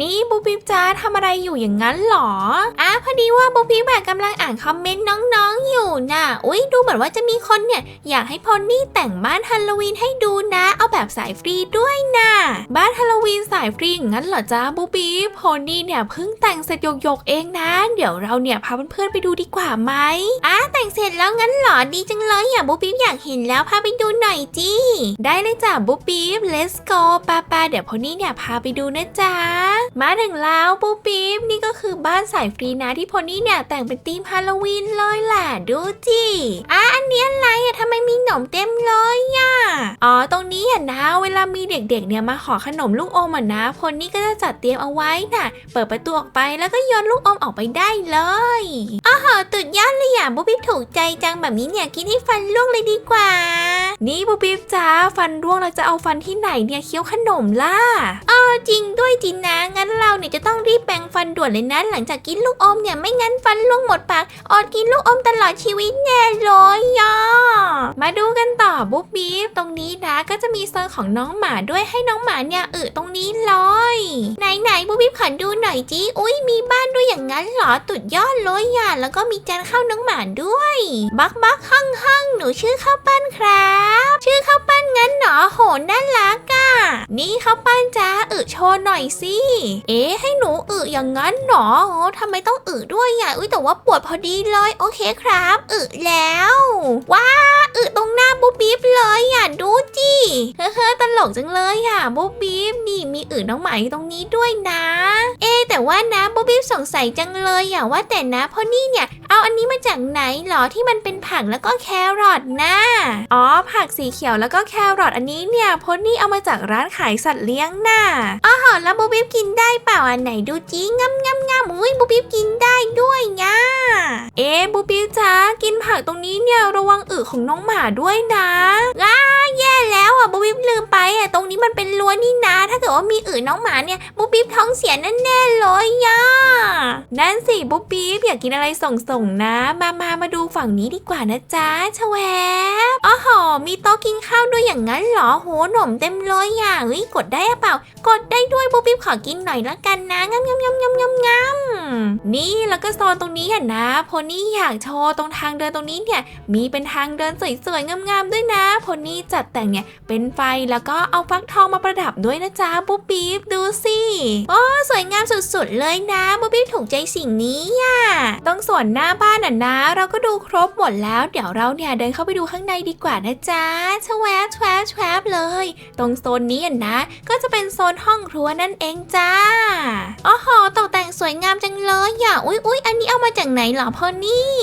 นี่บูปิบจ้าทำอะไรอยู่อย่างนั้นหรออะพอดีว่าบูปิบแบบกำลังอ่านคอมเมนต์น้องๆอยู่น่ะอุ้ยดูเหมือนว่าจะมีคนเนี่ย อยากให้พอนนี่แต่งบ้านฮาโลวีนให้ดูนะ เอาแบบสายฟรีด้วยนะบ้านฮาโลวีนสายฟรีอย่างนั้นเหรอจ้าบูปิบพอนนี่เนี่ยเพิ่งแต่งเสร็จหยกๆเองนะ เดี๋ยวเราเนี่ยพาเพื่อนๆไปดูดีกว่าไหมอะแต่งเสร็จ แล้วงั้นเหรอดีจังเลยอย่าบูปิบอยากเห็นแล้วพาไปดูหน่อยจีได้เลยจ้ะบูปี๊บ let's go ป้าป้าเดี๋ยวพอนี่เนี่ยพาไปดูนะจ๊ะมาถึงแล้วบูปี๊บนี่ก็คือบ้านสายฟรีนะที่พอนี่เนี่ยแต่งเป็นธีมฮาโลวีนเลยแหละดูจิอะอันนี้อะไรอะทำไมมีขนมเต็มเลยอะอ๋อตรงนี้อะนะเวลามีเด็กๆเนี่ยมาขอขนมลูกอมอะนะพอนี่ก็จะจัดเตรียมเอาไว้น่ะ เปิดประตูออกไปแล้วก็โยนลูกอมออกไปได้เลยอ้าวตุดยอดเลยอะบูปี๊บถูกใจจังแบบนี้เนี่ยกินให้ฟันล่วงเลยดีกว่า นี่บูปี๊บจ้าฟันร่วงเราจะเอาฟันที่ไหนเนี่ยเคี้ยวขนมล่ะเออจริงด้วยจินนะ งั้นเราเนี่ยจะต้องรีบแปรงฟันด่วนเลยนะหลังจากกินลูกอมเนี่ยไม่งั้นฟันร่วงหมดปากอดกินลูกอมตลอดชีวิตแน่เลยอะมาดูกันต่อบูปี๊บตรงนี้นะก็จะมีโซนของน้องหมาด้วยให้น้องหมาเนี่ยอึตรงนี้เลย ไหนไหนบูปี๊บขอดูหน่อยจีอุ้ยมีบ้านด้วยอย่างนั้นเหรอตุดยอดเลยอะแล้วก็มีจานข้าวน้องหมาด้วยบักบักฮั่งฮั่งหนูชื่อข้าวปั้นครับ ชื่อข้าวปั้นงั้นเหรอโหน่ารักอะ นี่ข้าวปั้นจ้าอึโชว์หน่อยสิ เอ๊ะให้หนูอึอย่างนั้นเหรอโอ้ทำไมต้องอึด้วยอะอุ้ยแต่ว่าปวดพอดีเลยโอเคครับอึแล้ว ว้าอึตรงหน้าบุ๊บบิ๊บเลยอะดูจิเฮ้อตลกจังเลยอะบุ๊บบิ๊บนี่มีอึน้องหมาอยู่ตรงนี้ด้วยนะ เอ๊ ว่านะบุ๊บบิ๊บสงสัยจังเลยอะว่าแต่นะเพราะนี่เนี่ย เอาอันนี้มาจากไหนหรอที่มันเป็นผักแล้วก็แครอทนะอ๋อผักสีเขียวแล้วก็แครอทอันนี้เนี่ยพอนี่เอามาจากร้านขายสัตว์เลี้ยงน่ะอ๋อหแล้วบูบิบกินได้เปล่าอันไหนดูจีงำงำงำอุ้ยบูบิบกินได้ด้วยง่ะเอ๊บูบิบจ้ากินผักตรงนี้เนี่ยระวังอึของน้องหมาด้วยนะอ้า แย่แล้วอะบูบิบลืมไปอะตรงนี้มันเป็นรั้วนี่นะถ้าเกิดว่ามีอึน้องหมาเนี่ยบูบิบท้องเสียแน่ๆเลยอะนั่นสิบูบิบอยากกินอะไรส่งๆนะ มามามาดูฝั่งนี้ดีกว่านะจ๊ะชแวบอ๋อหอมีโต๊ะกินข้าวด้วยอย่างนั้นเหรอโหหนมเต็มเลยอะเฮ้ยกดได้หรือเปล่า กดได้ด้วยบูบิบขอกินหน่อยละกันนะงำงำงำงำงำงำนี่แล้วก็โซนตรงนี้อะนะโพนี่อยากโชว์ตรงทางเดินตรงนี้เนี่ยมีเป็นทางเดินสวยๆงามๆด้วยนะโพนี่จัดแต่งเนี่ยเป็นไฟแล้วก็เอาฟักทองมาประดับด้วยนะจ๊ะบูบิบดูสิโอ้สวยงามสุดๆเลยนะบูบิบถูกใจสิ่งนี้อะต้องส่วนหน้าบ้านอะนะ เราก็ดูครบหมดแล้ว เดี๋ยวเราเนี่ยเดินเข้าไปดูข้างในดีกว่านะจ๊ะชแวบแชวบแชวบเลย ตรงโซนนี้อะนะ ก็จะเป็นโซนห้องครัวนั่นเองจ้าอ๋อหอตกแต่งสวยงามจังเลยอะอุ๊ยอุ๊ยอันนี้เอามาจากไหนหรอพ่อนี่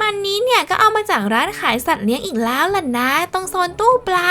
มอันนี้เนี่ยก็เอามาจากร้านขายสัตว์เลี้ยงอีกแล้วล่ะนะ ตรงโซนตู้ปลา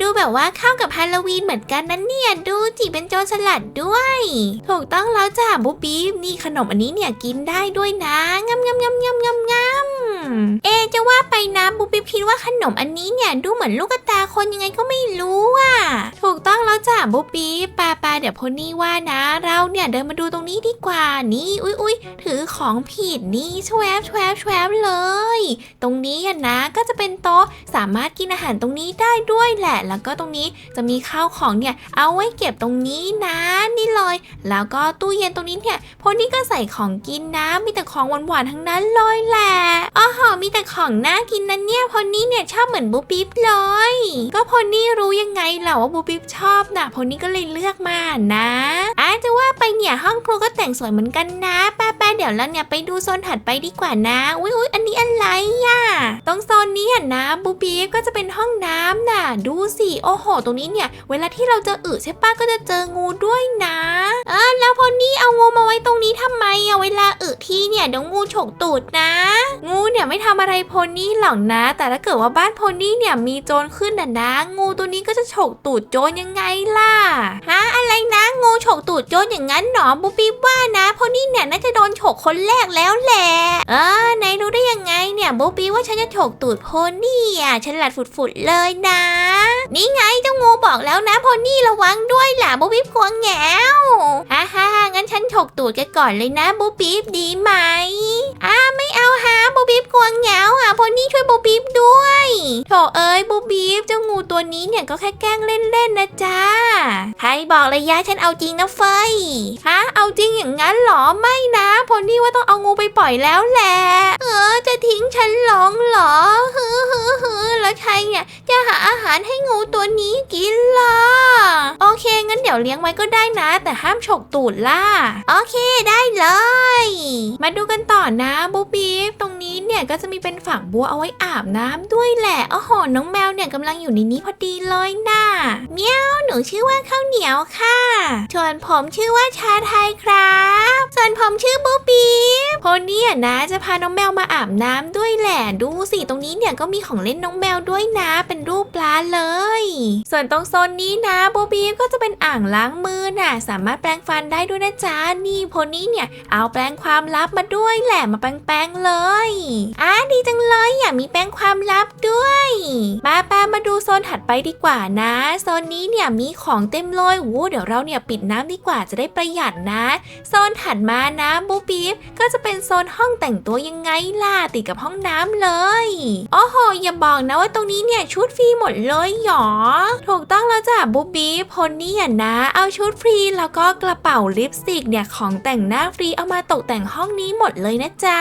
ดูแบบว่าเข้ากับฮาโลวีนเหมือนกันนะเนี่ย ดูจิเป็นโจรสลัดด้วย ถูกต้องแล้วจ้าบูบีนี่ขนมอันนี้เนี่ยกินได้ด้วยนะงำงำงำงำงำงำเอจะว่าไปนะบูบีคิดว่าขนมอันนี้เนี่ยดูเหมือนลูกตาคนยังไงก็ไม่รู้อะ ถูกต้องแล้วจ้าบูบีปาปาเดี๋ยวพนี่ว่านะ เราเนี่ยเดินมาดูตรงนี้ดีกว่านี่อุ้ยอุ้ยถือของผิดนี่แชวบแชวบแชวบเลย ตรงนี้อะนะก็จะเป็นโต๊ะสามารถกินอาหารตรงนี้ได้ด้วยแหละแล้วก็ตรงนี้จะมีข้าวของเนี่ยเอาไว้เก็บตรงนี้นะนี่เลย แล้วก็ตู้เย็นตรงนี้เนี่ยพนนี่ก็ใส่ของกินนะมีแต่ของหวานๆทั้งนั้นเลยแหละอ๋อหอมีแต่ของน่ากินนะเนี่ยพนนี่เนี่ยชอบเหมือนบูปิ๊บเลย ก็พนนี่รู้ยังไงล่ะว่าบูปิ๊บชอบนะพนนี่ก็เลยเลือกมานะอาจะว่าไปเนี่ยห้องครัวก็แต่งสวยเหมือนกันนะแป๊บๆเดี๋ยวเราเนี่ยไปดูโซนถัดไปดีกว่านะอุ้ยอุ้ยอันนี้อะไรอะตรงโซนนี้อะนะบูปิ๊บก็จะเป็นห้องน้ำน่ะดูสิโอ้โห ตรงนี้เนี่ย เวลาที่เราจะอึใช่ปะก็จะเจองูด้วยนะเออแล้วพอนี่เอางูมาไว้ตรงนี้ทำไมอะเวลาอึที่เนี่ยเดี๋ยวงูฉกตูดนะ งูเนี่ยไม่ทำอะไรโพนี่หรอกนะ แต่ถ้าเกิดว่าบ้านโพนี่เนี่ยมีโจรขึ้นน่ะนะ งูตัวนี้ก็จะฉกตูดโจรยังไงล่ะฮะอะไรนะงูฉกตูดโจรอย่างนั้นหนอบูบี้ว่านะโพนี่เนี่ยน่าจะโดนฉกคนแรกแล้วแหละเออ ยังไงเนี่ยบูบี้ว่าฉันจะฉกตูดโพนี่อะฉันหลาดฝุดๆเลยนะ นี่ไงเจ้างูบอกแล้วนะโพนี่ระวังด้วยล่ะบูบี้กลัวแงวฮ่าฮ่างั้นฉันฉกตูดแกก่อนเลยนะบูบี้ดีไหมอ่าไม่เอาฮะบูบีบกลัวเหงาอะโพนี่ช่วยบูบีบด้วยโถเอ้ยบูบีบเจ้างูตัวนี้เนี่ยก็แค่แกล้งเล่นๆนะจ๊ะใครบอกเลยยะฉันเอาจริงนะเฟยฮะเอาจริงอย่างนั้นเหรอไม่นะโพนี่ว่าต้องเอางูไปปล่อยแล้วแหละเออจะทิ้งฉันหลงเหรอฮือฮือฮือแล้วใครเนี่ยจะหาอาหารให้งูตัวนี้กินล่ะ โอเคงั้นเดี๋ยวเลี้ยงไว้ก็ได้นะ แต่ห้ามฉกตูดล่ะ โอเคได้เลย มาดูกันต่อนะบูบีฟตรงนี้เนี่ยก็จะมีเป็นฝักบัวเอาไว้อาบน้ำด้วยแหละโอ้โหน้องแมวเนี่ยกำลังอยู่ในนี้พอดีเลยน่ะเมียวหนูชื่อว่าข้าวเหนียวค่ะส่วนผมชื่อว่าชาไทยครับ ส่วนผมชื่อบูบีฟโพนี่นะจะพาน้องแมวมาอาบน้ำด้วยแหละดูสิตรงนี้เนี่ยก็มีของเล่นน้องแมวด้วยนะ เป็นรูปปลาเลย ส่วนตรงโซนนี้นะบูบีฟก็จะเป็นอ่างล้างมือน่ะ สามารถแปรงฟันได้ด้วยนะจ๊ะนี่โพนี่เนี่ยเอาแปรงความลับมาด้วยแหละมาแปรงๆเลยอะดีจังเลยอยากมีแปรงความลับด้วยมาป้ามาดูโซนถัดไปดีกว่านะโซนนี้เนี่ยมีของเต็มเลยวู้เดี๋ยวเราเนี่ยปิดน้ำดีกว่าจะได้ประหยัดนะ โซนถัดมานะบูบีฟก็จะเป็นโซนห้องแต่งตัวยังไงล่ะติดกับห้องน้ำเลยโอ้โหอย่าบอกนะว่าตรงนี้เนี่ยชุดฟรีหมดเลยหรอถูกต้องแล้วจ้ะบูบีฟพลนี่อะนะ เอาชุดฟรีแล้วก็กระเป๋าลิปสติกเนี่ยของแต่งหน้าฟรีเอามาตกแต่งห้องนี้หมดเลยนะจ๊ะ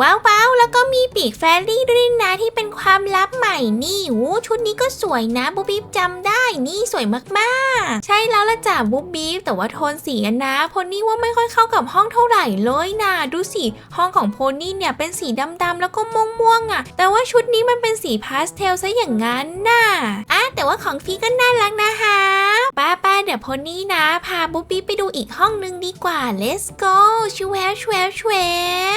ว้าวว้าวแล้วก็มีปีกแฟรี่ด้วยนะที่เป็นความลับใหม่นี่โอ้ชุดนี้ก็สวยนะบูบีฟจำได้นี่สวยมากๆ ใช่แล้วละจ้ะบูบีฟแต่ว่าโทนสีอะนะพนี่ว่าไม่ค่อยเข้ากับห้องเท่าไหร่เลยนะดูสิห้องของโพนี่เนี่ยเป็นสีดำๆแล้วก็ม่วงๆอะ แต่ว่าชุดนี้มันเป็นสีพาสเทลซะอย่างนั้นน่ะอะแต่ว่าของฟีก็น่ารักนะคะ เดี๋ยวโพนี่นะ พาบูบี้ไปดูอีกห้องนึงดีกว่า let's go ชวบชวบชว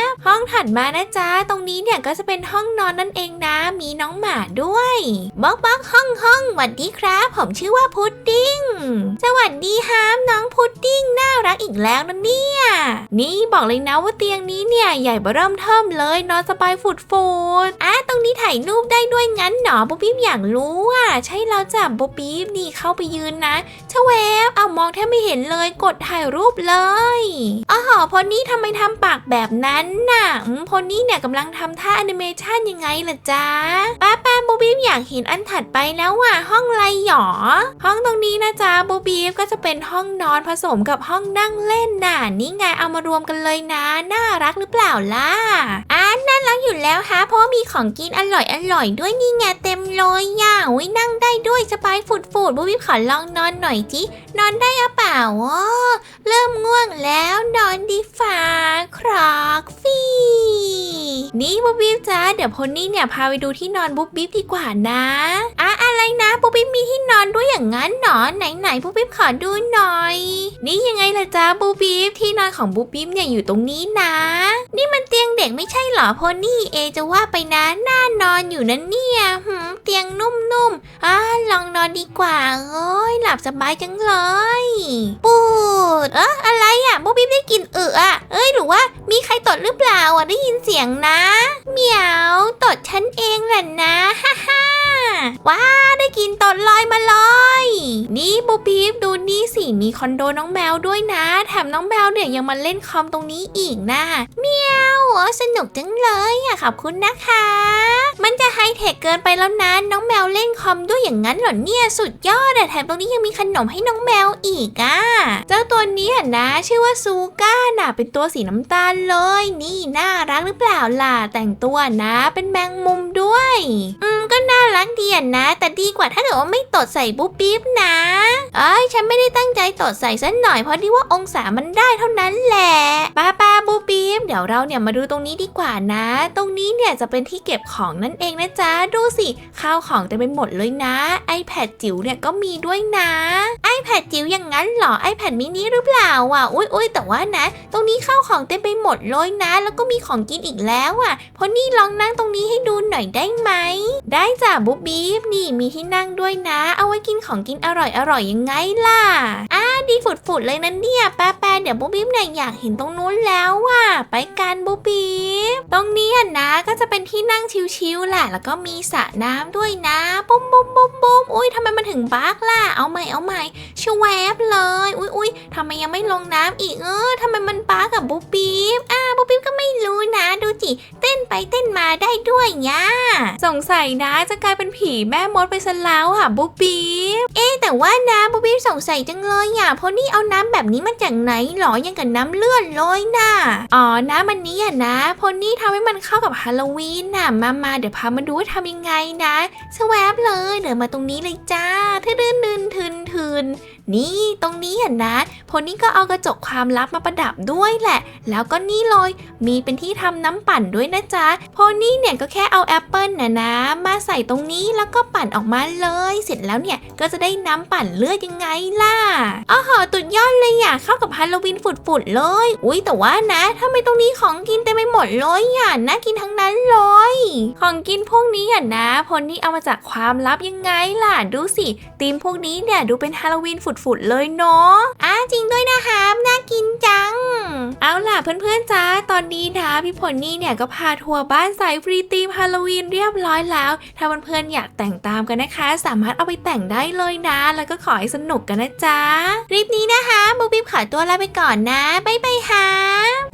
บห้องถัดมานะจ๊ะ ตรงนี้เนี่ยก็จะเป็นห้องนอนนั่นเองนะ มีน้องหมาด้วยบ๊อกบ๊อกห้องห้องหวัดดีครับ ผมชื่อว่าพุดดิ้ง สวัสดีฮามน้องพุดดิ้งน่ารักอีกแล้วนะเนี่ย นี่บอกเลยนะว่าเตียงนี้เนี่ยใหญ่เบ้อเริ่มเทิมเลยนอนสบายฝุดฟูดอะตรงนี้ถ่ายรูปได้ด้วยงั้นหนอบ๊บบี้อยากรู้อะ ใช่แล้วจ้ะบ๊บบี้นี่เข้าไปยืนนะชะแวบเอามองแทบไม่เห็นเลยกดถ่ายรูปเลยอ๋อพอนี่ทำไมทำปากแบบนั้นน่ะพอนี่เนี่ยกำลังทำท่าแอนิเมชันยังไงล่ะจ๊ะป้าป้าบูบบี้ อยากเห็นอันถัดไปแล้วว่ะห้องไรหยอ ห้องตรงนี้นะจ๊ะบูบีฟก็จะเป็นห้องนอนผสมกับห้องนั่งเล่นน่ะนี่ไงเอามารวมกันเลยนะน่ารักหรือเปล่าล่ะอ่าน่ารักอยู่แล้วฮะเพราะมีของกินอร่อยอร่อยด้วยนี่ไงเต็มเลยย่าอุ้ยนั่งได้ด้วยสบายฝุดฝุดบูบีฟขอลองนอนหน่อยจินอนได้อะเปล่าอ๋อเริ่มง่วงแล้วนอนดีฝ่า นี่บูบีฟจ้าเดี๋ยวพนนี่เนี่ยพาไปดูที่นอนบุ๊บบิ๊บดีกว่านะอะอะ ไรนะบูบีฟมีที่นอนด้วยอย่างนั้นหนอไหนไหนบูบีฟขอดูหน่อย นี่ยังไงล่ะจ้าบูบีฟที่นอนของบูบีฟเนี่ยอยู่ตรงนี้นะ นี่มันเตียงเด็กไม่ใช่หรอโพนี่เอจะว่าไปนะน่านอนอยู่นะเนี่ยหืมเตียงนุ่มๆอ่าลองนอนดีกว่าเอ้ยหลับสบายจังเลยปูดเอ๊ะอะไรอะบูบีฟได้กลินเอึอะเอ้ยหรือว่ามีใครตดหรือเปล่าอะได้ยินเสียงนะ เหมียวตดฉันเองแหละนะฮ่าฮ่า ว้าได้กินตดลอยมาเลย นี่บูบีฟดูนี่สิมีคอนโดน้องแมวด้วยนะ แถมน้องแมวเนี่ยยังมาเล่นคอมตรงนี้อีกนะเมียวโอ้สนุกจังเลยอะขอบคุณนะคะ มันจะไฮเทคเกินไปแล้วนะน้องแมวเล่นคอมด้วยอย่างนั้นเหรอเนี่ยสุดยอดอะแถมตรงนี้ยังมีขนมให้น้องแมวอีกอะเจ้าตัวนี้นะ ชื่อว่าซูก้าน่ะเป็นตัวสีน้ำตาลเลย นี่น่ารักหรือเปล่าล่ะแต่งตัวนะ เป็นแมงมุมด้วย อืม ก็น่ารักดีอะนะ แต่ดีกว่าถ้าเกิดว่าไม่ตดใส่บุ๊บปิ๊บนะเอ้ยฉันไม่ได้ตั้งใจตดใส่ซะหน่อยเพราะที่ว่าองศามันได้เท่านั้นแหละป้าป้าบุ๊บปิ๊บเดี๋ยวเราเนี่ยมาดูตรงนี้ดีกว่านะ ตรงนี้เนี่ยจะเป็นที่เก็บของนั่นเองนะจ๊ะดูสิข้าวของเต็มไปหมดเลยนะ iPad จิ๋วเนี่ยก็มีด้วยนะ iPad จิ๋วอย่างนั้นเหรอ iPad mini หรือเปล่าอะอุ้ยอุ้ยแต่ว่านะ ตรงนี้ข้าวของเต็มไปหมดเลยนะ แล้วก็มีของกินอีกแล้วอะพอนี่ลองนั่งตรงนี้ให้ดูหน่อยได้ได้ไหม ได้จ้ะบุ๊บบีฟนี่มีที่นั่งด้วยนะ เอาไว้กินของกินอร่อยอร่อยยังไงล่ะอ่าดีฝุดๆเลยนะเนี่ยแป๊ะๆเดี๋ยวบุ๊บบีฟเนี่ยอยากเห็นตรงนู้นแล้วอะไปกันบูบีบตรงนี้นะก็จะเป็นที่นั่งชิวๆแหละแล้วก็มีสระน้ำด้วยนะบุ้มบุ้มบุ้มบุ้มอุ้ยทำไมมันถึงบักล่ะเอาใหม่เอาใหม่ชวบเลย อุ้ยอุ้ยทำไมยังไม่ลงน้ำอีกเออทำไมมันบักกับบูบีบอ่าบูบีบก็ไม่รู้นะ ดูจิเต้นไปเต้นมาได้ด้วยย่าสงสัยนะจะกลายเป็นผีแม่มดไปซะแล้วอะบูบีเอ๊แต่ว่านะบูบีสงสัยจังเลยอะเพราะนี่เอาน้ำแบบนี้มาจากไหนหรอยังกับน้ำเลือดเลยน่ะอ๋อน้ำมันนี้อะนะเพราะนี่ทำให้มันเข้ากับฮาโลวีนน่ะมามาเดี๋ยวพามาดูว่าทำยังไงนะสวบเลยเดี๋ยวมาตรงนี้เลยจ้าทืนทืนทืนทืนนี่ตรงนี้อะนะพอนี่ก็เอากระจกความลับมาประดับด้วยแหละ แล้วก็นี่เลยมีเป็นที่ทำน้ำปั่นด้วยนะจ๊ะโพนี่เนี่ยก็แค่เอาแอปเปิปิลนะนะ มาใส่ตรงนี้แล้วก็ปั่นออกมาเลย เสร็จแล้วเนี่ยก็จะได้น้ำปั่นเลือดยังไงล่ะอ๋อหอตุดยอดเลยอะเข้ากับฮาโลวีนฝุดๆเลย อุ้ยแต่ว่านะทำไมตรงนี้ของกินเต็มไปหมดเลยอะน่ากินทั้งนั้นเลย ของกินพวกนี้อะนะพลนี่เอามาจากความลับยังไงล่ะ ดูสิธีมพวกนี้เนี่ยดูเป็นฮาโลวีนฝุดๆเลยเนาะอะจริงด้วยนะคะน่ากินจัง เอาล่ะเพื่อนๆจ้าตอนนี้นะพี่พลนี่เนี่ยก็พาทัวร์บ้านสายฟรีธีมฮาโลวีนเรียบร้อยแล้ว ถ้าเพื่อนๆอยากแต่งตามกันนะคะ สามารถเอาไปแต่งได้เลยนะ แล้วก็ขอให้สนุกกันนะจ๊ะคลิปนี้นะคะบูบิบขอตัวลาไปก่อนนะบ๊ายบายค่ะ